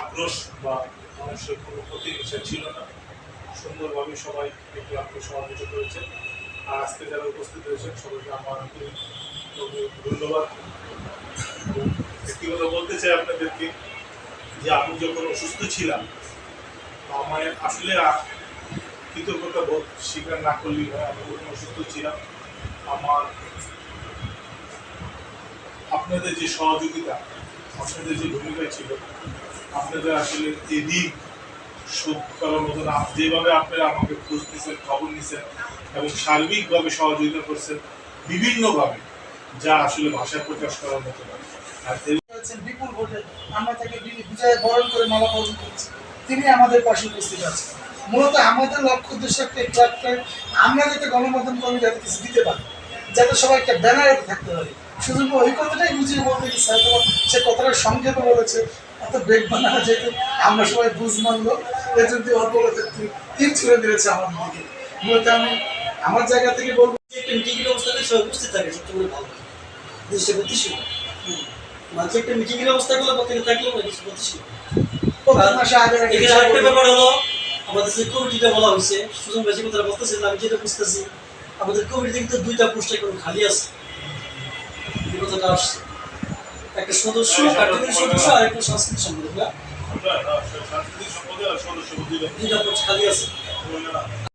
আক্রোশ বা মানুষের কোনো প্রতিহিংসা ছিল না। সুন্দরভাবে সবাই এই ক্লাবকে সমাবেত করেছে আর আজকে যারা উপস্থিত হয়েছেন, সবাইকে আমার ধন্যবাদ। একটি কথা বলতে চাই আপনাদেরকে, যে আমি যখন অসুস্থ ছিলাম আমার আসলে কৃতজ্ঞতা বোধ স্বীকার না করলেই হয়, আমি যখন অসুস্থ ছিলাম, আমার আপনাদের যে সহযোগিতা, আপনাদের যে ভূমিকা ছিল আপনাদের আসলে এদিক শোধ করার মতন যেভাবে আপনারা আমাকে খোঁজ খবর নিছেন এবং সার্বিকভাবে সহযোগিতা করছেন, বিভিন্নভাবে, যা আসলে ভাষায় প্রকাশ করার মতো আর বিপুল ভোটে আমরা তাকে বিজয় বরণ করে মালা বরণ করেছি। তিনি আমাদের পাশে উপস্থিত আছেন। মূলত আমাদের লক্ষ্য উদ্দেশ্য একটা আমরা যাতে গণমাধ্যম কর্মী যাতে কিছু দিতে পারি, যাতে সবাই একটা ব্যানারে থাকতে পারে। শুধু ওই কথাটাই বুঝিয়ে বলতে গেছে সে কথাটা সংক্ষেপে বলেছে। এত বেগ বানানো যেহেতু আমরা সবাই বুঝ মানলো এর জন্য অল্প তীর ছুড়ে দিয়েছে আমার দিকে। মূলত আমি আমার জায়গা থেকে বলব একটা মিটিংয়ের অবস্থাতে সবাই উপস্থিত থাকে সবচেয়ে বড় ভালো জিনিসটা মাঝে একটা মিটিংয়ের অবস্থা গুলো প্রত্যেকে থাকলেও না কিছু এখানে আরেকটা ব্যাপার হলো আমাদের যে কমিটিটা বলা হয়েছে সুজন বেশি কথা বলতেছে আমি যেটা বুঝতেছি আমাদের কমিটিতে কিন্তু দুইটা পোস্ট এখন খালি আছে। এই কথাটা আসছে। সদস্য কার্যকরী সদস্য আর একটা সাংস্কৃতিক সম্পাদক